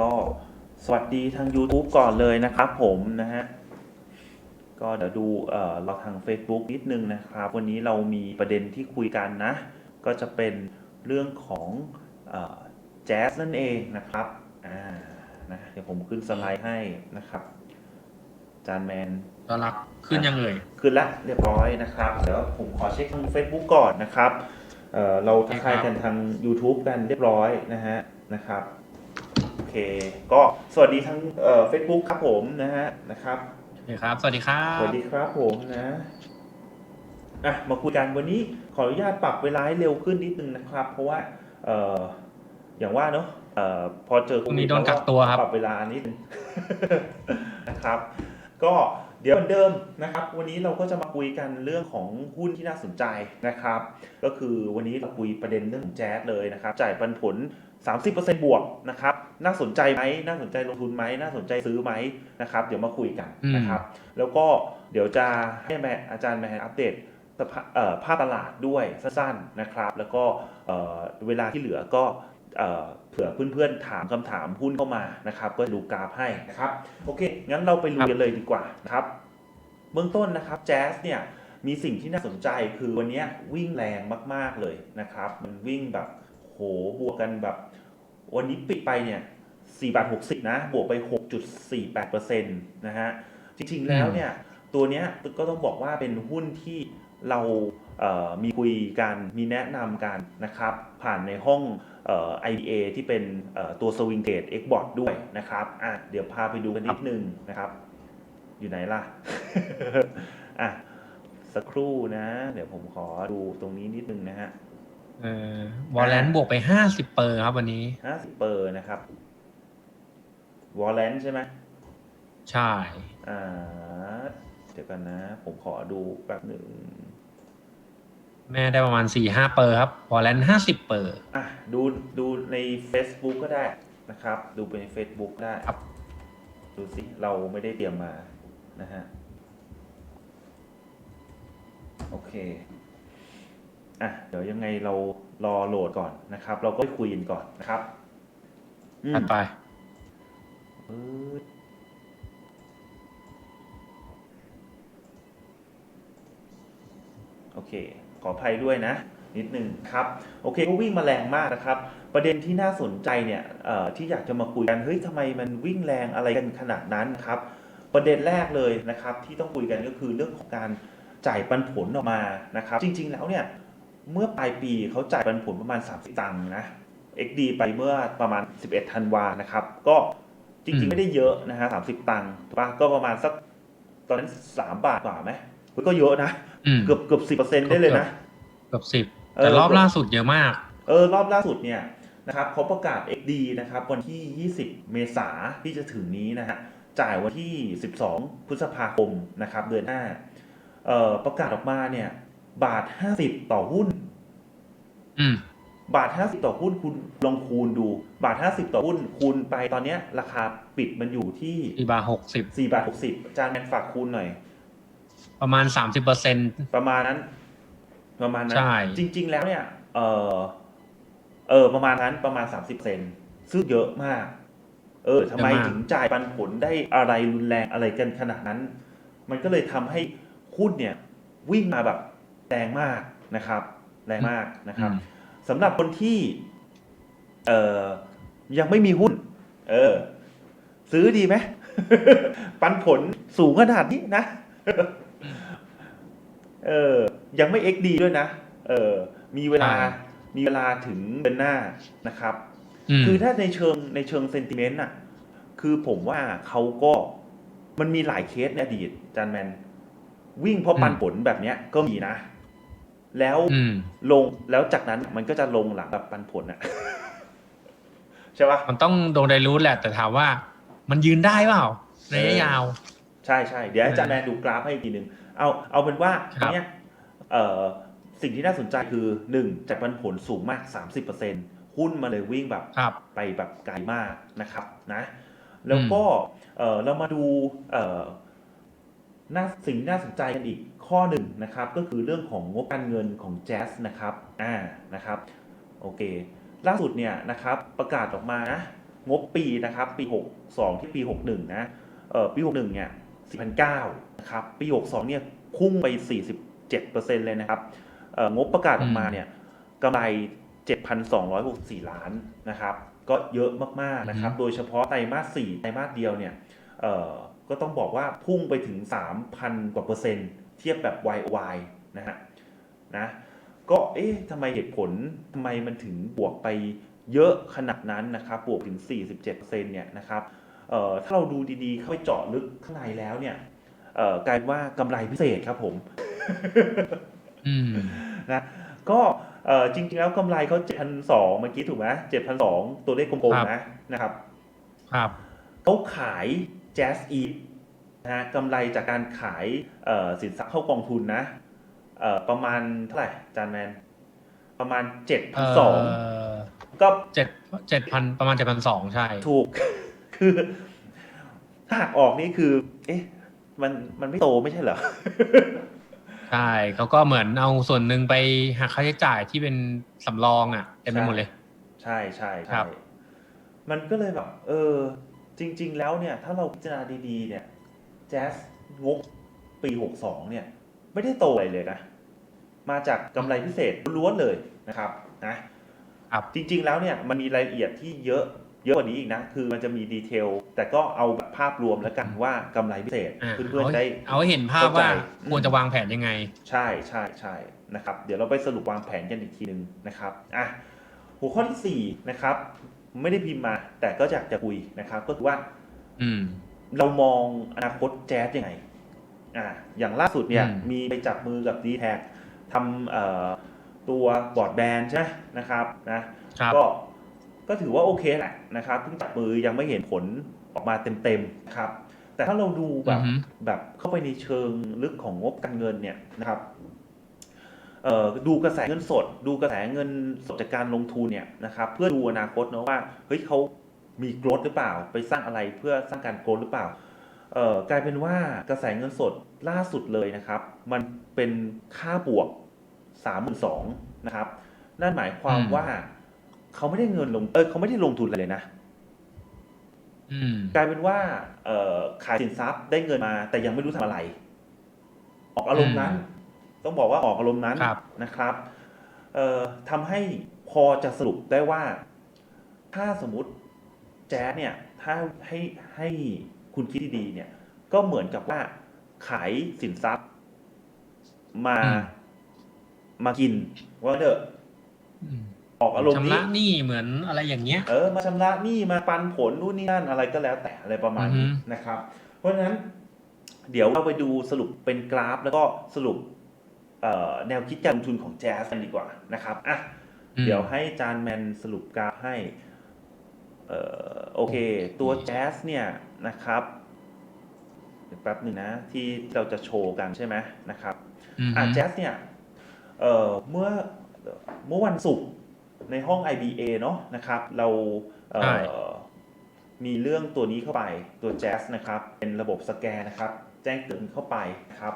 ก็สวัสดีทาง YouTube ก่อนเลยนะครับผมนะฮะ ก็เดี๋ยวดูเอ่อเราทาง Facebook นิดนึงนะครับ วันนี้เรามีประเด็นที่คุยกันนะ ก็จะเป็นเรื่องของแจ๊สนั่นเองนะครับอ่านะเดี๋ยวผมขึ้นสไลด์ให้นะครับ จานแมนตอนรับขึ้นยังเอ่ยขึ้นละเรียบร้อยนะครับ เดี๋ยวผมขอเช็คทาง Facebook ก่อนนะครับเอ่อเราทักทายกันทาง YouTube กันเรียบร้อยนะฮะนะครับ โอเค ก็สวัสดีทางเอ่อ Facebook ครับผมนะฮะนะครับโอเคครับ สวัสดีครัสบวัสดีครับผมนะอะมาคุยกันวันนี้ขออนุญาตปรับเวลาให้เร็วขึ้นนิดนึงนะครับ เพราะว่าเอ่ออย่างว่าเนาะเอ่อพอเจอโคพรุ่งวินี้ดโดนกักตัวครับปรับเวลานิดนึงนะครับ ก็เดี๋ยวเหมือนเดิมนะครับ วันนี้เราก็จะมาคุยกันเรื่องของหุ้นที่น่าสนใจนะครับ ก็คือวันนี้เราคุยประเด็นเรื่องของแจ๊สเลยนะครับ จ่ายปันผล 30%บวกนะครับ น่าสนใจไหมน่าสนใจลงทุนไหมน่าสนใจซื้อไหมนะครับ เดี๋ยวมาคุยกันนะครับ แล้วก็เดี๋ยวจะให้แม่อาจารย์แมนอัปเดตสภาเอ่อภาพตลาดด้วยสั้นๆนะครับ แล้วก็เอ่อเวลาที่เหลือก็เอ่อเผื่อเพื่อนๆถามคำถามหุ้นเข้ามานะครับ ก็ดูกราฟให้นะครับ โอเค งั้นเราไปลุยกันเลยดีกว่านะครับ เบื้องต้นนะครับแจ๊สเนี่ยมีสิ่งที่น่าสนใจคือวันเนี้ยวิ่งแรงมากๆเลยนะครับ มันวิ่งแบบโหบวกกันแบบ วันนี้ปิดไปเนี่ย4บาท60 นะ บวกไป 6.48%นะฮะ จริงๆ แล้วเนี่ย ตัวเนี้ยก็ต้องบอกว่าเป็นหุ้นที่เราเอ่อมีคุยกันมีแนะนำกันนะครับ ผ่านในห้องเอ่อ IBA ที่เป็นเอ่อตัว Swing Trade Xbot ด้วยนะครับอะเดี๋ยวพาไปดูกันนิดนึงนะครับ อยู่ไหนล่ะ อะ สักครู่นะ เดี๋ยวผมขอดูตรงนี้นิดนึงนะฮะ เออวอลเลนบวกไปห้าสิบเปอร์ครับวันนี้50เปอร์นะครับวอลเลนใช่ไหมใช่อ่าเดี๋ยวกันนะ ผมขอดูแป๊บหนึ่ง แม่ได้ประมาณสี่ห้าเปอร์ครับวอลเลนห้าสิบเปอร์อะดูดูใน Facebook ก็ได้นะครับ ดูไปใน Facebook ได้ครับ ดูสิ เราไม่ได้เตรียมมานะฮะ โอเค อะเดี๋ยวยังไงเรารอโหลดก่อนนะครับ เราก็ไปคุยกันก่อนนะครับอืมถัดไปปึ๊ดโอเค ขออภัยด้วยนะ นิดหนึ่งครับ โอเคก็วิ่งมาแรงมากนะครับ ประเด็นที่น่าสนใจเนี่ยเอ่อที่อยากจะมาคุยกันเฮ้ยทำไมมันวิ่งแรงอะไรกันขนาดนั้นครับ ประเด็นแรกเลยนะครับที่ต้องคุยกันก็คือเรื่องของการจ่ายปันผลออกมานะครับ จริง ๆ แล้วเนี่ย เมื่อปลายปีเขาจ่ายปันผลประมาณ 30 ตังค์นะ XD ไปเมื่อประมาณ 11ธันวานะครับ ก็จอืริงๆมไม่ได้เยอะนะฮะ30ตังค์ถูกปะก็ประมาณสักตอนนั้น3บาทกว่าไหมเฮ้ยก็เยอะนะอืมเกือบเกือบสิบเปอร์เซ็นต์ได้เลยนะ เกือบสิบเออแต่รอบล่าสุดเยอะมาก เออ รอบล่าสุดเนี่ยนะครับเขาประกาศ XD นะครับ วันที่ 20 เมษาที่จะถึงนี้นะฮะจ่ายวันที่ 12 พฤษภาคมนะครับ เดือนหน้า เอ่อประกาศออกมาเนี่ย บาท50ต่อหุ้น อืม บาท50ต่อหุ้นคุณลองคูณดู บาท50ต่อหุ้นคูณไปตอนเนี้ย ราคาปิดมันอยู่ที่อีบาหกสิบ4บาท60อาจารย์แมนฝากคูณหน่อย ประมาณสามสิบเปอร์เซ็นต์ ประมาณนั้น ประมาณนั้น ใช่ จริง ๆ แล้วเนี่ย เออเออ ประมาณนั้นประมาณ30เซนซึ่งเยอะมาก เออทำไมถึงจ่ายปันผลได้อะไรรุนแรงอะไรกันขนาดนั้น มันก็เลยทำให้หุ้นเนี่ย วิ่งมาแบบ แรงมากนะครับ แรงมากนะครับอืมสำหรับคนที่ เอ่อยังไม่มีหุ้น เออ ซื้อดีไหมปันผลสูงขนาดนี้นะ เออ ยังไม่ XD ด้วยนะ เออ มีเวลาใช่มีเวลาถึงเดือนหน้านะครับอืมคือถ้าในเชิงในเชิงเซนติเมนต์น่ะ คือผมว่าเขาก็มันมีหลายเคสในอดีตจานแมน วิ่งเพราะปันผลแบบเนี้ยก็มีนะ แล้วอืมลงแล้วจากนั้นมันก็จะลงหลังแบบปันผลอะใช่ปะมันต้องโดนไดรูทแหละ แต่ถามว่า มันยืนได้เปล่าระยะยาว ใช่ใช่เดี๋ยวอาจารย์แมนดูกราฟให้อีกทีหนึ่งเอาเอาเป็นว่าครัอันบเนี้ยเอ่อสิ่งที่น่าสนใจคือหนึ่งจากปันผลสูงมาก 30%หุ้นมาเลยวิ่งแบบครับไปแบบไกลมากนะครับนะ แล้วก็เอ่อเรามาดูเอ่อน่าสิ่งที่น่าสนใจกันอีกข้อหนึ่ง นะครับก็คือเรื่องของงบการเงินของแจ๊สนะครับอ่านะครับโอเคล่าสุดเนี่ยนะครับประกาศออกมานะงบปีนะครับปี 62 ที่ปี 61 นะเอ่อปี 61 เนี่ย4,900นะครับปี 62 เนี่ยพุ่งไป 47%เลยนะครับเอ่องบประกาศออกมาเนี่ยกำไร 7,264 ล้านนะครับก็เยอะมากๆนะครับอืมโดยเฉพาะไตรมาส 4 ไตรมาสเดียวเนี่ยเอ่อก็ต้องบอกว่าพุ่งไปถึง 3,000 กว่าเปอร์เซ็นต์ เทียบแบบ YY นะฮะนะก็เอ๊ะทำไมเหตุผลทำไมมันถึงบวกไปเยอะขนาดนั้นนะครับบวกถึง 47%เนี่ยนะครับเอ่อถ้าเราดูดีๆ เข้าไปเจาะลึกข้างในแล้วเนี่ยเอ่อกลายเป็นว่ากำไรพิเศษครับผมอืมนะก็เอ่อจริงๆแล้วกำไรเขา7,200เมื่อกี้ถูกไหม7,200 ตัวเลขกลมครับๆนะนะครับ ครับเขาขาย Jazz e นะฮะกำไรจากการขายเอ่อสินทรัพย์เข้ากองทุนนะเอ่อประมาณเท่าไหร่จานแมน ประมาณเอ่อ7,200ก็เจ็ดเจ็ดพันประมาณเจ็ดพันสองใช่ ถูก คือ ถ้าหักออกนี่คือ เอ๊ะ มันมันไม่โตไม่ใช่เหรอ ใช่เขาก็เหมือนเอาส่วนหนึ่งไปหักค่าใช้จ่ายที่เป็นสำรองอะเต็มไปหมดเลย ใช่ใช่ครัใช่บมันก็เลยแบบ เออ จริง ๆ แล้วเนี่ย ถ้าเราพิจารณาดีๆเนี่ย แจ๊สงบปี 62 เนี่ย ไม่ได้โตอะไรเลยนะ มาจากกำไรพิเศษล้วนๆเลยนะครับนะครับจริงๆแล้วเนี่ยมันมีรายละเอียดที่เยอะเยอะกว่านี้อีกนะ คือมันจะมีดีเทล แต่ก็เอาแบบภาพรวมแล้วกันว่ากำไรพิเศษอ่าเพื่อนๆจะได้ เอาให้เห็นภาพว่าเข้าใจควรจะวางแผนยังไง ใช่ใช่ใช่นะครับ เดี๋ยวเราไปสรุปวางแผนกันอีกทีหนึ่งนะครับอะหัวข้อที่4นะครับ ไม่ได้พิมพ์มา แต่ก็อยากจะคุยนะครับ ก็คือว่า อืม เรามองอนาคตแจ๊สยังไงอะอย่างล่าสุดเนี่ย อืม มีไปจับมือกับ d t แททำเอ่อตัวบอร์ดแบนใช่ไหมนะครับนะ ครับ ก็ก็ถือว่าโอเคแหละนะครับเพิ่งจับมือยังไม่เห็นผลออกมาเต็มๆนะครับ แต่ถ้าเราดูแบบอือฮึ แบบเข้าไปในเชิงลึกของงบการเงินเนี่ยนะครับเอ่อดูกระแสเงินสด ดูกระแสเงินสดจากการลงทุนเนี่ยนะครับ เพื่อดูอนาคตเนอะว่าเฮ้ยเขา มีโกรธหรือเปล่า ไปสร้างอะไรเพื่อสร้างการโกรธหรือเปล่าเอ่อกลายเป็นว่ากระแสเงินสดล่าสุดเลยนะครับ มันเป็นค่าบวกสามหมื่นสองนะครับ นั่นหมายความอืมว่าเขาไม่ได้เงินลงเออเขาไม่ได้ลงทุนอะไรเลยนะอืมกลายเป็นว่า เอ่อขายสินทรัพย์ได้เงินมา แต่ยังไม่รู้ทำอะไร ออกอารมณ์นั้น ต้องบอกว่าออกอารมณ์นั้นครับนะครับเอ่อทำให้พอจะสรุปได้ว่า ถ้าสมมติ แจ๊สเนี่ยถ้าให้ให้คุณคิดดีๆเนี่ย ก็เหมือนกับว่าขายสินทรัพย์ มาอืมมากินว่าเดอะอืมออกอารมณ์ชำนี้ระหนี้เหมือนอะไรอย่างเงี้ย เออมาชำระหนี้มาปันผลนู่นนี่นั่นอะไรก็แล้วแต่อะไรประมาณนี้อือฮึนะครับ เพราะฉะนั้น เดี๋ยวเราไปดูสรุปเป็นกราฟ แล้วก็สรุปเอ่อแนวคิดการลงทุนของแจ๊สกันดีกว่านะครับอะอืมเดี๋ยวให้จานแมนสรุปกราฟให้ เอ่อโอเค ตัวแจ๊สเนี่ยนะครับเดี๋ยวแป๊บหนึ่งนะ ที่เราจะโชว์กันใช่ไหมนะครับอืมอะแจ๊สเนี่ยเอ่อเมื่อเมื่อวันศุกร์ในห้อง IBA เนาะนะครับ เราเอ่ใช่อมีเรื่องตัวนี้เข้าไปตัวแจ๊สนะครับ เป็นระบบสแกนนะครับ แจ้งเตือนเข้าไปนะครับ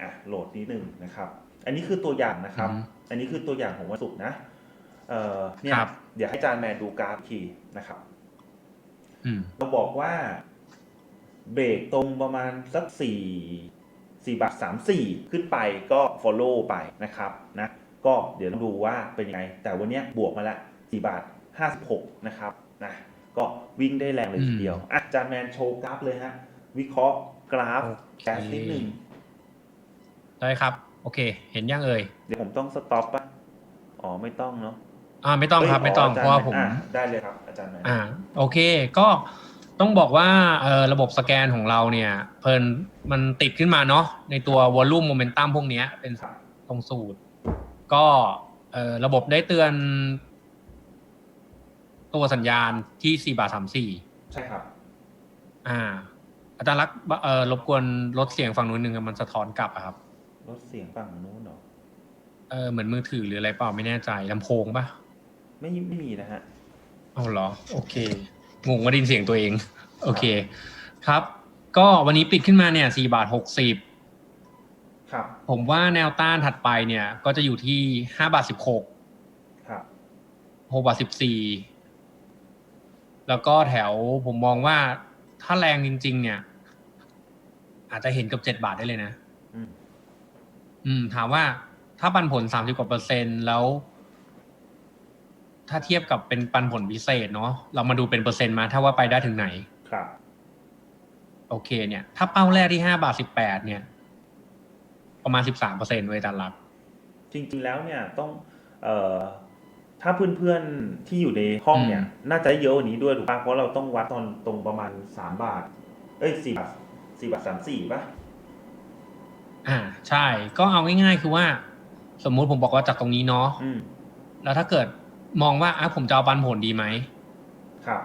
อะโหลดนิดหนึ่งนะครับ อันนี้คือตัวอย่างนะครับอืมอันนี้คือตัวอย่างของวันศุกร์นะเอ่อเนี่ยครับ เดี๋ยวให้จานแมนดูกราฟอีกทีนะครับอืมเราบอกว่าเบรกตรงประมาณสักสี่สี่บาทสามสี่ขึ้นไปก็ follow ไปนะครับนะก็เดี๋ยวเราดูว่าเป็นยังไง แต่วันเนี้ยบวกมาละสี่บาทห้าสิบหกนะครับนะก็วิ่งได้แรงเลยทีเดียวอะจานแมนโชว์กราฟเลยฮะ วิเคราะห์กราฟโอเคแก๊สนิดหนึ่งได้ครับ โอเค เห็นยังเอ่ยเดี๋ยวผมต้องสต็อปป่ะ อ๋อ ไม่ต้องเนาะ อ่าไม่ต้องครับเยไม่ต้องจเพราะว่าผมอ่ได้เลยครับอาจารย์แมนอ่าโอเคก็ต้องบอกว่าเอ่อระบบสแกนของเราเนี่ย เพลินมันติดขึ้นมาเนาะในตัววอลลุ่มโมเมนตัมพวกเนี้ยเป็นครับตรงสูตร ก็เอ่อระบบได้เตือน ตัวสัญญาณที่4บาท34ใช่ครับ อ่า อาจารย์รักษณ์เอ่อรบกวนลดเสียงฝั่งนู้นหนึ่งอะมันสะท้อนกลับอะครับลดเสียงฝั่งนู้นเหรอเออเหมือนมือถือหรืออะไรเปล่าไม่แน่ใจลำโพงปะ ไม่ไม่มีนะฮะเอาเหรอ โอเคงงว่าไดยินเสียงตัวเอง โอเค ครับ ก็วันนี้ปิดขึ้นมาเนี่ย4บาท60ครับ ผมว่าแนวต้านถัดไปเนี่ย ก็จะอยู่ที่5บาท16ครับ6บาท14แล้วก็แถวผมมองว่าถ้าแรงจริง ๆ เนี่ย อาจจะเห็นกับเจ็ดบาทได้เลยนะ อืมอืมถามว่าถ้าปันผลสามสิบกว่าเปอร์เซ็นต์แล้ว ถ้าเทียบกับเป็นปันผลพิเศษเนาะเรามาดูเป็นเปอร์เซ็นต์มาถ้าว่าไปได้ถึงไหนครับ โอเค เนี่ย ถ้าเป้าแรกที่ห้าบาทสิบแปดเนี่ย ประมาณสิบสามเปอร์เซ็นต์เว้ยตามหลักจริง ๆ แล้วเนี่ยต้อง เอ่อถ้าเพื่อนๆที่อยู่ในห้องเนี่ย น่าจะได้เยอะกว่านี้ด้วยถูกป่ะเพราะเราต้องวัดตอนตรงประมาณสามบาท เอ้ยสี่บาทสี่บาทสามสี่ป่ะอ่า ใช่ ก็เอาง่ายๆคือว่า สมมุติผมบอกว่าจากตรงนี้เนาะอืมแล้วถ้าเกิด มองว่าอะผมจะเอาปันผลดีไหมครับ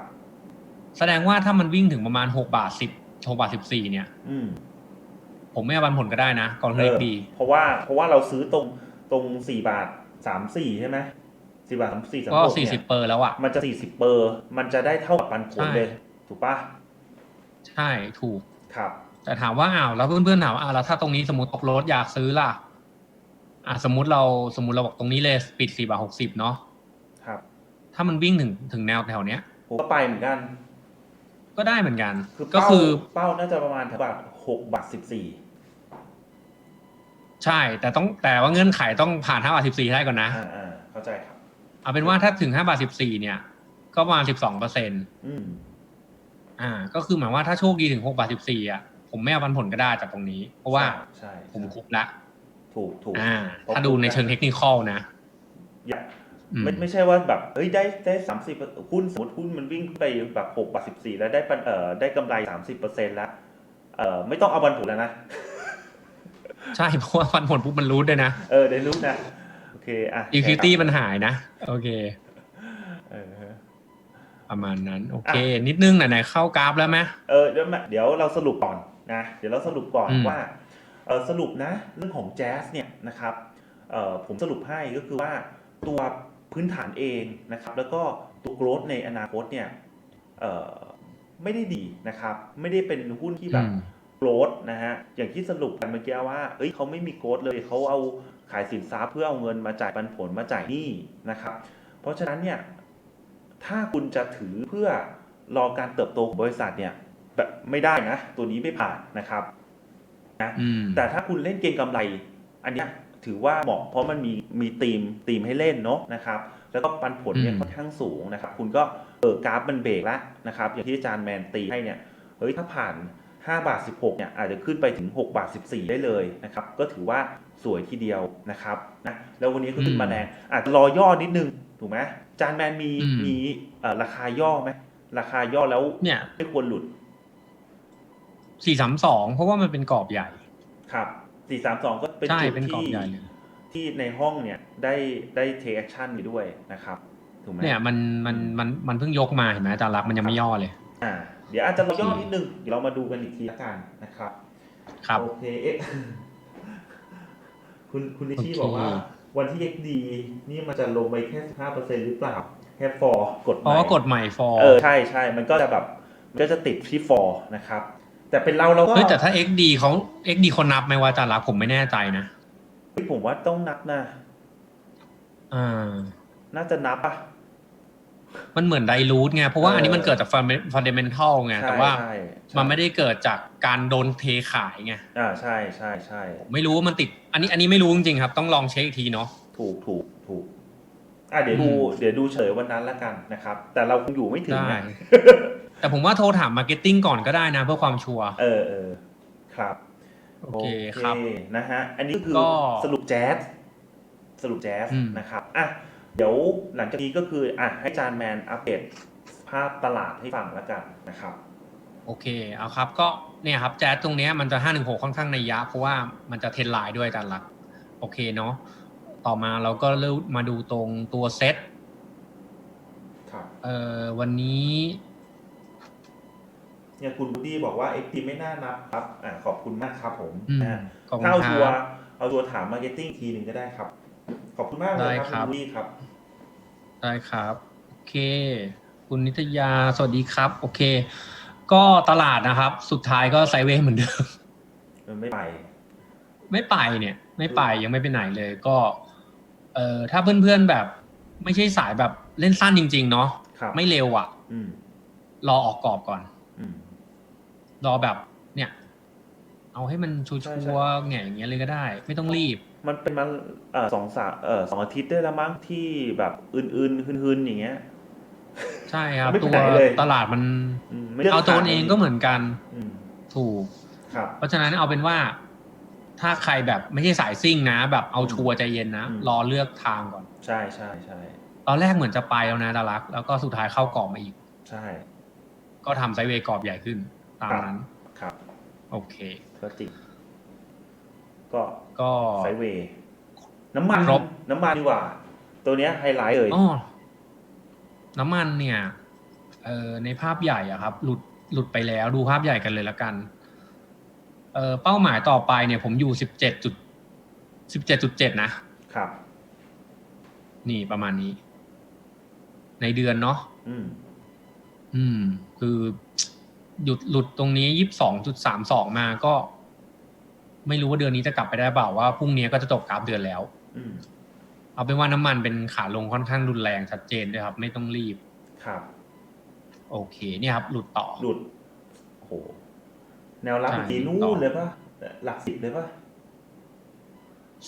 แสดงว่าถ้ามันวิ่งถึงประมาณหกบาทสิบหกบาทสิบสี่เนี่ย อืมผมไม่เอาปันผลก็ได้นะกองทุนเอเล็อกดี เพราะว่าเพราะว่าเราซื้อตรงตรงสี่บาทสามสี่ใช่ไหมสี่บาทสามสี่สามก็หกสี่เนี่สิบยเปอร์แล้วอะมันจะสี่สิบเปอร์มันจะได้เท่ากับปันผลใช่เลย ถูกป่ะใช่ถูกครับ แต่ถามว่าอ้าวแล้วเพื่อนๆถามว่าอ้าวแล้วถ้าตรงนี้สมมติตกรถอยากซื้อล่ะอะสมมติเราสมมติเราบอกตรงนี้เลยปิดสี่บาทหกสิบเนาะครับ ถ้ามันวิ่งถึงถึงแนวแถวเนี้ยผมก็ไปเหมือนกัน ก็ได้เหมือนกัน คือก็เป้าคือเป้าน่าจะประมาณแถวบาทหกบาทสิบสี่ ใช่ แต่ต้องแต่ว่าเงื่อนไขต้องผ่านห้าบาทสิบสี่ได้ก่อนนะ อ่าอ่าเข้าใจครับ เอาเป็นว่าถ้าถึงห้าบาทสิบสี่เนี่ย ก็ประมาณสิบสองเปอร์เซ็นอืม อ่า ก็คือหมายว่าถ้าโชคดีถึงหกบาทสิบสี่อะ ผมไม่เอาปันผลก็ได้จากตรงนี้ เพราะว่าใช่ผมใช่คุบละ ถูกถูกอ่า เพราะถ้าดูในเชิงเทคนิคอลนะ อย่าอืม ไม่ไม่ใช่ว่าแบบเอ้ยได้ได้สามสิบหุ้นสมมติหุ้นมันวิ่งไปแบบหกบาทสิบสี่แล้วได้ปันเอ่อได้กำไรสามสิบเปอร์เซ็นต์แล้วเอ่อไม่ต้องเอาบันผลแล้วนะ ใช่เพราะว่าปันผลปุ๊บมันรู้ด้วยนะเออได้รู้นะ โอเคอะอีควิตี้ใช่รับมันหายนะ โอเค เออประมาณนั้น โอเค นิดนึงไหนๆเข้ากราฟแล้วไหมเออเดี๋ยวมาเดี๋ยวเราสรุปก่อนนะเดี๋ยวเราสรุปก่อนอืมว่าเออสรุปนะ เรื่องของแจ๊สเนี่ยนะครับเออผมสรุปให้ก็คือว่าตัว พื้นฐานเองนะครับ แล้วก็ตัวโกรธในอนาคตเนี่ยเออไม่ได้ดีนะครับ ไม่ได้เป็นหุ้นที่แบบอืมโกรธนะฮะ อย่างที่สรุปกันเมื่อกี้ว่า เอ้ยเขาไม่มีโกรธเลยเขาเอาขายสินทรัพย์เพื่อเอาเงินมาจ่ายปันผลมาจ่ายหนี้นะครับ เพราะฉะนั้นเนี่ย ถ้าคุณจะถือเพื่อรอการเติบโตของบริษัทเนี่ยแบบไม่ได้นะ ตัวนี้ไม่ผ่านนะครับนะอืมแต่ถ้าคุณเล่นเก็งกำไร อันเนี้ย ถือว่าเหมาะเพราะมันมีมีธีมธีมให้เล่นเนาะนะครับแล้วก็ปันผลเนี่ยอืมค่อนข้างสูงนะครับ คุณก็เออกราฟมันเบรกแล้วนะครับ อย่างที่อาจารย์แมนตีให้เนี่ยเฮ้ยถ้าผ่าน 5 บาท 16เนี่ยอาจจะขึ้นไปถึง 6 บาท 14 ได้เลยนะครับ ก็ถือว่าสวยทีเดียวนะครับนะแล้ววันนี้ก็ขึ้นมาแรงอาจจะรอย่อนิดนึง ถูกไหมอาจารย์แมนมีมีเอ่อราคาย่อไหมราคาย่อแล้วเนี่ยไม่ควรหลุดสี่สามสองเพราะว่ามันเป็นกรอบใหญ่ครับ 432ก็เป็นใช่จุดเป็นกรอบที่ใหญ่เลยที่ในห้องเนี่ยได้ได้เทคแอคชั่นไปด้วยนะครับถูกไหมเนี่ยมันมันมันมันเพิ่งยกมาเห็นไหมอาจารย์รักษณ์มันยังไม่ย่อเลย อ่า เดี๋ยวอาจจะรอย่อนิดนึงเดี๋ยวเรามาดูกันอีกทีละกันนะครับ ครับโอเคเอ๊ะคุณคุณนิชิโอเคบอกว่า วันที่ XD นี่มันจะลงไปแค่15%หรือเปล่า แค่ for กดเพราะว่ากดใหม่ฟอร์เออใช่ใช่มันก็จะแบบมันก็จะติดที่ for นะครับ แต่เป็นเราเราก็เฮ้ยแต่ถ้า XD เขา XD คนนับไหมว่าอาจารย์รักษณ์ผมไม่แน่ใจนะเฮ้ยผมว่าต้องนับนะอ่าน่าจะนับอะมันเหมือนไดรูทไงเพราะว่าเอออัอันนี้มันเกิดจากฟันเดเมนทัลไงใช่แต่ว่าใช่ใช่มันไม่ได้เกิดจากการโดนเทขายไงอ่าใช่ใช่ใช่ไม่รู้ว่ามันติด อันนี้อันนี้ไม่รู้จริงๆครับ ต้องลองเช็คอีกทีเนาะถูกถูกถูกอะเดี๋ยวดูอืมเดี๋ยวดูเฉยวันนั้นละกันนะครับ แต่เราคงอยู่ไม่ถึงได้นะ แต่ผมว่าโทรถามมาร์เก็ตติ้งก่อนก็ได้นะ เพื่อความชัวร์เออเออครับ โอเคครับนะฮะอันนี้คือก็สรุปแจ๊สสรุปแจ๊สอืมนะครับอะเดี๋ยวหลังจากนี้ก็คืออะให้จานแมนอัปเดตภาพตลาดให้ฟังแล้วกันนะครับ โอเคเอาครับก็เนี่ยครับแจ๊สตรงเนี้ยมันจะห้าหนึ่งหกค่อนข้างในยยะ เพราะว่ามันจะเทรนไลน์ด้วยอาจารย์หลักโอเคเนาะต่อมาเราก็เริ่มมาดูตรงตัวเซตครับเอ่อวันนี้ เนี่ยคุณบูดี้บอกว่า XP ไม่น่านับครับอะขอบคุณมากครับผมอืมนะฮะขอบคุถ้าณเอาคตัวรับเอาตัวถามมาร์เก็ตติ้งทีหนึ่งก็ได้ครับ ขอบคุณมากเลยได้คครัรับบคุณบูดี้ครับ ได้ครับ โอเค คุณนิตยาสวัสดีครับ โอเค ก็ตลาดนะครับ สุดท้ายก็ไซด์เวย์เหมือนเดิมมันไม่ไป ไม่ไปเนี่ย ไม่ไปยังไม่ไปไหนเลยก็ เอ่อถ้าเพื่อนๆแบบ ไม่ใช่สายแบบเล่นสั้นจริง ๆ เนาะครับไม่เร็วอะอืมรอออกกรอบก่อนอืม รอแบบเนี่ย เอาให้มันชัใช่ใช่วร์ๆแง่อย่างเงี้ยเลยก็ได้ ไม่ต้องรีบ มันเป็นมาเอ่อสองสามเอ่อสองอาทิตย์ได้แล้วมั้งที่แบบอื่นๆหืนๆอย่างเงี้ย ใช่ครับ ไม่ไปตัวไหนเลย ตลาดมันอืมไม่ลืกเอาโจนทเองก็เหมือนกันอืมถูก ครับ เพราะฉะนั้นเอาเป็นว่า ถ้าใครแบบไม่ใช่สายซิ่งนะ แบบเอาชัวร์ใจเย็นนะ อืม รอเลือกทางก่อน ใช่ใช่ใช่ตอนแรกเหมือนจะไปแล้วนะดารัก แล้วก็สุดท้ายเข้ากรอบมาอีก ใช่ ก็ทำไซด์เวย์กรอบใหญ่ขึ้น ตามนั้น ครับ โอเค ก็จริงก็ก็ ไซด์เวย์น้ำมันครบ น้ำมันดีกว่า ตัวเนี้ยไฮไลท์เลยอ๋อน้ำมันเนี่ย เอ่อในภาพใหญ่อะครับ หลุดหลุดไปแล้วดูภาพใหญ่กันเลยละกัน เอ่อเป้าหมายต่อไปเนี่ยผมอยู่สิบเจ็ดจุดสิบเจ็ดจุดเจ็ดนะ ครับ นี่ประมาณนี้ ในเดือนเนาะอืม อืม คือ หยุดหลุดตรงนี้ยี่สิบสองจุดสามสองมาก็ ไม่รู้ว่าเดือนนี้จะกลับไปได้เปล่าว่าพรุ่งนี้ก็จะจบกราฟเดือนแล้วอืมเอาเป็นว่าน้ำมันเป็นขาลงค่อนข้างรุนแรงชัดเจนด้วยครับ ไม่ต้องรีบครับ โอเค เนี่ยครับ หลุดต่อหลุดโอ้โหแนวรับใช่เมื่อกี้นู่ต่อนเลยป่ะหลักสิบเลยป่ะ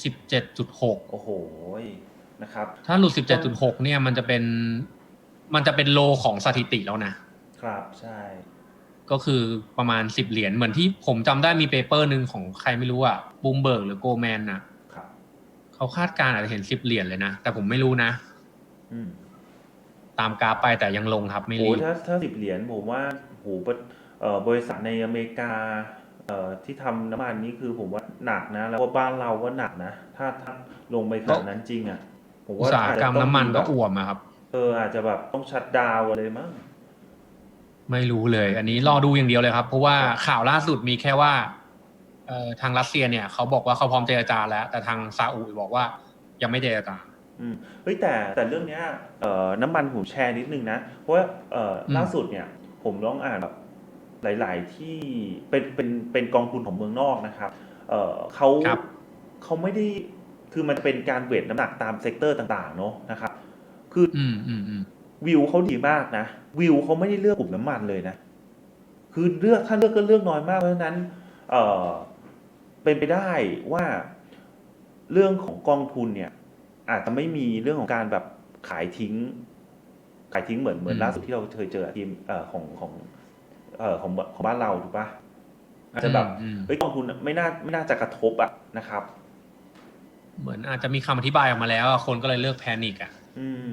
สิบเจ็ดจุดหกโอ้โหนะครับ ถ้าหลุดสิบเจ็ดจุดหกเนี่ย มันจะเป็น มันจะเป็นโลของสถิติแล้วนะครับ ใช่ ก็คือประมาณสิบเหรียญเหมือนที่ผมจำได้มีเปเปอร์หนึ่งของใครไม่รู้อะบูมเบิร์กหรือโกลแมนนะครับเขาคาดการณ์อาจจะเห็นสิบเหรียญเลยนะ แต่ผมไม่รู้นะ อืมตามกราฟไปแต่ยังลงครับไม่โอ้รีบ ถ้าถ้าสิบเหรียญผมว่าโหปะเอ่อบริษัทในอเมริกาเอ่อที่ทำน้ำมันนี้คือผมว่าหนักนะ แล้วว่าบ้านเราก็หนักนะ ถ้าถ้าลงไปขนาดนั้นจริงอะ ผมอุว่าตสาหกรรมอจจะต้น้ำองมันก็แบบอ่วมอะครับ เอออาจจะแบบต้องชัดดาวน์อะไรมั้ง ไม่รู้เลย อันนี้รอดูอย่างเดียวเลยครับ เพราะว่าข่าวล่าสุดมีแค่ว่าเอ่อทางรัสเซียเนี่ยเขาบอกว่าเขาพร้อมเจรจาแล้ว แต่ทางซาอุบอกว่ายังไม่เจรจา อืมเฮ้ยแต่แต่เรื่องเนี้ยเอ่อน้ำมันผมแชร์นิดนึงนะ เพราะว่าเอ่ออม ล่าสุดเนี่ย ผมลองอ่านแบบหลาย ๆ ที่เป็นเป็นเป็นกองทุนของเมืองนอกนะครับ เอ่อเขาครับ เขาไม่ได้คือมันเป็นการเวทน้ำหนักตามเซกเตอร์ต่าง ๆ เนอะนะครับ คือออืมอืมอืม วิวเขาดีมากนะ วิวเขาไม่ได้เลือกกลุ่มน้ำมันเลยนะ คือเลือกถ้าเลือกก็เลือกน้อยมากเพราะฉะนั้น เอ่อเป็นไปได้ว่าเรื่องของกองทุนเนี่ย อาจจะไม่มีเรื่องของการแบบขายทิ้ง ขายทิ้งเหมือนเหมือนอืมล่าสุดที่เราเคยเจอทีมเอ่อของของเอ่อของของบ้านเราถูกปะอาจจะแบบอืมเฮ้ยกองทุนไม่น่าไม่น่าจะกระทบอะนะครับ เหมือนอาจจะมีคำอธิบายออกมาแล้วอะคนก็เลยเลิกแพนิกอะ อืม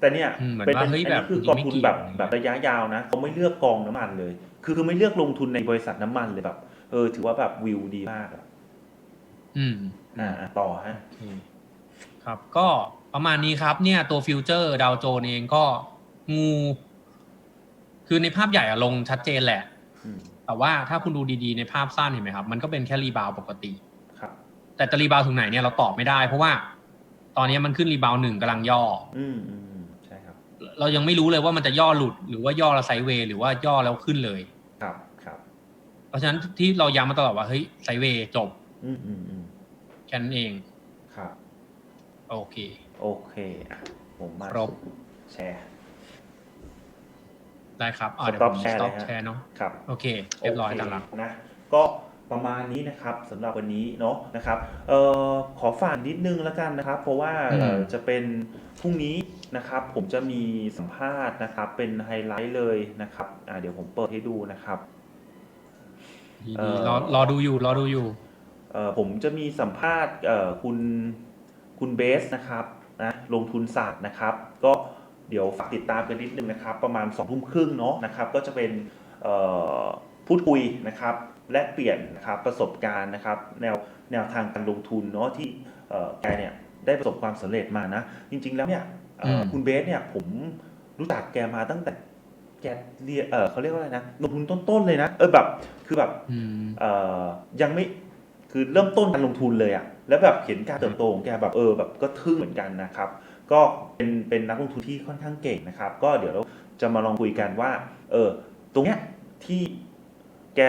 แต่เนี่ยอืมเหมือนเป็นว่าเป็นเฮ้ยอันแบนี้บคือกองทุนแบบไม่เกี่ยวแบบระยะยาวนะเขาไม่เลือกกองน้ำมันเลย คือคือไม่เลือกลงทุนในบริษัทน้ำมันเลยแบบ เออ ถือว่าแบบวิวดีมากอะอืมอ่าอะต่อฮะโอเคครับ ก็ประมาณนี้ครับ เนี่ยตัวฟิวเจอร์ดาวโจนเองก็งู คือในภาพใหญ่อะลงชัดเจนแหละอืมแต่ว่าถ้าคุณดูดีๆ ในภาพสั้นเห็นไหมครับ มันก็เป็นแค่รีบาวด์ปกติครับ แต่จะรีบาวด์ถึงไหนเนี่ยเราตอบไม่ได้ เพราะว่า ตอนนี้มันขึ้นรีบาวด์หนึ่งกำลังย่อ อืม เรายังไม่รู้เลยว่ามันจะย่อหลุด หรือว่าย่อแล้วไซด์เวย์หรือว่าย่อแล้วขึ้นเลย ครับครับ เพราะฉะนั้นที่เราย้ำมาตลอดว่าเฮ้ยไซด์เวย์จบอืมอืมอืมแค่นั้นเอง ครับ โอเค โอเคอะผมมาครบ แชร์ ได้ครับอ่าเดี๋ยว Stop ผม share สต็อปเลยฮะ แชร์เนาะครับ โอเคเรียบร้อยโคตามหลักนะ ก็ ประมาณนี้นะครับสำหรับวันนี้เนาะนะครับเอ่อขอฝากนิดนึงแล้วกันนะครับ เพราะว่าอืม เอ่อจะเป็นพรุ่งนี้นะครับ ผมจะมีสัมภาษณ์นะครับ เป็นไฮไลท์เลยนะครับอ่าเดี๋ยวผมเปิดให้ดูนะครับ ดีเอ่ดีอ รอรอดูอยู่รอดูอยู่ เอ่อผมจะมีสัมภาษณ์เอ่อคุณคุณเบสนะครับนะลงทุนศาสตร์นะครับ ก็เดี๋ยวฝากติดตามกันนิดนึงนะครับ ประมาณ2องทุ่มครึ่งเนาะนะครับ ก็จะเป็นเอ่อพูดคุยนะครับ แลกเปลี่ยนนะครับประสบการณ์นะครับแนวแนวทางการลงทุนเนาะที่เอ่อแกเนี่ยได้ประสบความสำเร็จมานะ จริง ๆ แล้วเนี่ยเอ่ออมคุณเบสเนี่ยผมรู้จักแกมาตั้งแต่แกเรียนเออเขาเรียกว่าอะไรนะลงทุนต้นๆเลยนะเออแบบคือแบบอืมเอ่อยังไม่คือเริ่มต้นการลงทุนเลยอะแล้วแบบเห็นการเติบโตของแกแบบเออแบบก็ทึ่งเหมือนกันนะครับ ก็เป็นเป็นนักลงทุนที่ค่อนข้างเก่งนะครับ ก็เดี๋ยวเราจะมาลองคุยกันว่า เออตรงเนี้ยที่แ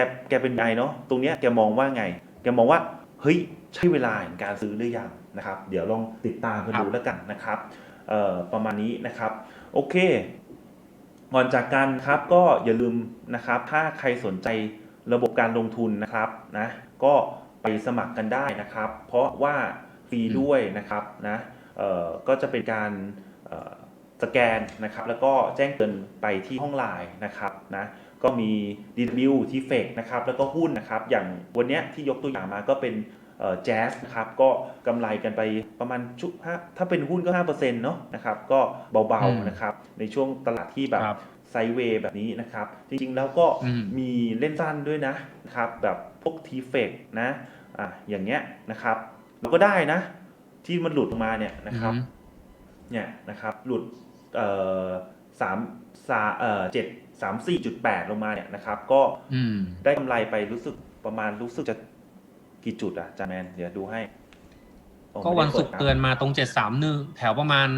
กแกเป็นไงเนาะตรงเนี้ยแกมองว่าไง แกมองว่าเฮ้ยใช่เวลาแห่งการซื้อหรือยังนะครับ เดี๋ยวลองติดตามกันดูแล้วกันนะครับประมาณนี้นะครับ โอเค ก่อนจากกันครับก็อย่าลืมนะครับ ถ้าใครสนใจระบบการลงทุนนะครับนะก็ไปสมัครกันได้นะครับ เพราะว่าฟรีด้วยนะครับนะก็จะเป็นการสแกนนะครับ แล้วก็แจ้งเตือนไปที่ห้องไลน์นะครับนะ ก็มี DW t f e c นะครับแล้วก็หุ้นนะครับอย่างวันเนี้ยที่ยกตัวอย่างมาก็เป็นแจ๊สนะครับก็กำไรกันไปประมาณชุห้าถ้าเป็นหุ้นก็5%เนาะนะครับก็เบาอืมๆนะครับในช่วงตลาดที่แบบครับไซด์เวย์แบบนี้นะครับ จริงๆแล้วก็อืมมีเล่นสั้นด้วยนะนะครับแบบพวกทีเฟกนะอะอย่างเงี้ยนะครับเราก็ได้นะ ที่มันหลุดออกมาเนี่ยนะครับอืมเนี่ยนะครับหลุดเอ่อสามสาเอ่อเจ็ด สามสี่จุดแปดลงมาเนี่ยนะครับ ก็อืมได้กำไรไปรู้สึกประมาณรู้สึกจะกี่จุดอะจาแมน เดี๋ยวดูให้โอ้ก็ไม่ได้วันศุกร์ปิดะเตือนมาตรงเจ็ดสามหนึ่งแถวประมาณ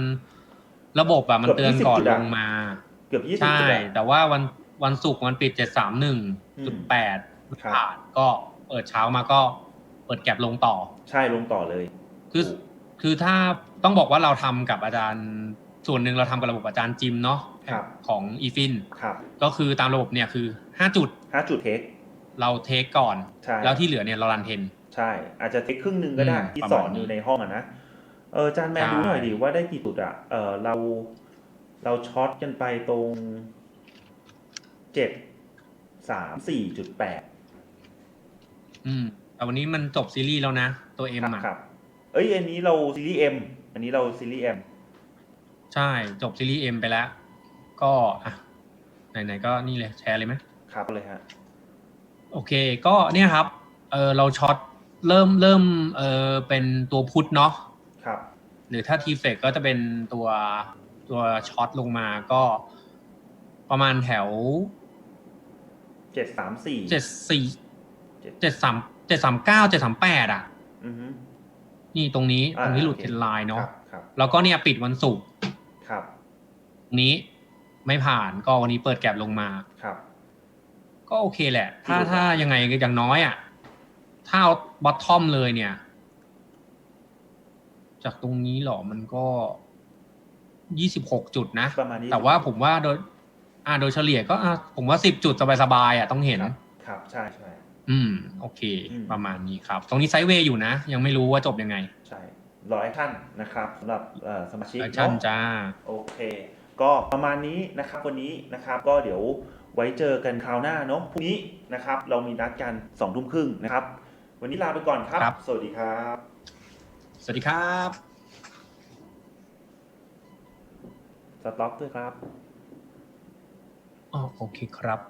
ระบบอะมันเตือนก่อนเกือบ20จุดลอะงมา เกือบยี่สิบใช่จุดอะแต่ว่าวันวันศุกร์มันปิดเจ็ดสามหนึ่งจุดแปดครับผ่านก็เปิดเช้ามาก็เปิดแก็บลงต่อ ใช่ลงต่อเลย คือคือถ้าต้องบอกว่าเราทำกับอาจารย์ ส่วนหนึ่งเราทำกับระบบอาจารย์จิมเนาะครับ ของอีฟินครับก็คือตามระบบเนี่ยคือห้าจุดห้าจุดเทคเราเทคก่อน ใช่แล้วที่เหลือเนี่ยเรารันเทน ใช่ อาจจะเทคครึ่งหนึ่งก็ได้อืมที่ประสมาอณนนี้อยู่ในห้องอะนะเออจานแมนใช่ ดูหน่อยดิว่าได้กี่จุดอะเออเราเราช็อตกันไปตรงเจ็ดสามสี่จุดแปดอืมแต่วันนี้มันจบซีรีส์แล้วนะ ตัวเอ็มครับอะ ครับ เอ้ยอันนี้เราซีรีส์เอ็มอันนี้เราซีรีส์เอ็ม ใช่จบซีรีส์เอ็มไปแล้ว ก็อะไหนๆก็นี่เลยแชร์เลยไหมครับเลยฮะโอเค ก็เนี่ยครับเออเราช็อตเริ่มเริ่มเออเป็นตัวพุทธเนาะครับ หรือถ้าทีเฟกก็จะเป็นตัวตัวช็อตลงมาก็ประมาณแถวเจ็ดสามสี่เจ็ดสี่เจ็ดเจ็ดสามเจ็ดสามเก้าเจ็ดสามแปดอะอือฮึนี่ตรงนี้อ่าตรงนี้หลุดโอเคเทรนไลน์คเนาะรับครับแล้วก็เนี่ยปิดวันศุกร์ ครับตรงนี้ไม่ผ่านก็วันนี้เปิดแก็บลงมาครับ ก็โอเคแหละ ถ้าที่ดูถ้ายังไงอย่างน้อยอะถ้าเอาบอททอมเลยเนี่ย จากตรงนี้หรอมันก็ยี่สิบหกจุดนะ ประมาณนี้แต่ว่าผมว่าโดย อ่าโดยเฉลี่ยก็อะผมว่าสิบจุดสบายๆอะต้องเห็น ครับครับใช่ใช่อืม โอเคอืมประมาณนี้ครับ ตรงนี้ไซด์เวย์อยู่นะ ยังไม่รู้ว่าจบยังไง ใช่ ร้อยท่านนะครับสำหรับเอ่อสมาชิกแอคชั่นเนาะจ้าโอเค ก็ประมาณนี้นะครับวันนี้นะครับก็เดี๋ยวไว้เจอกันคราวหน้าเนาะพรุ่งนี้นะครับเรามีนัดกันสองทุ่มครึ่งนะครับ วันนี้ลาไปก่อนครับครับสวัสดีครับ สวัสดีครับสต็อกด้วยครับอ๋อโอเคครับ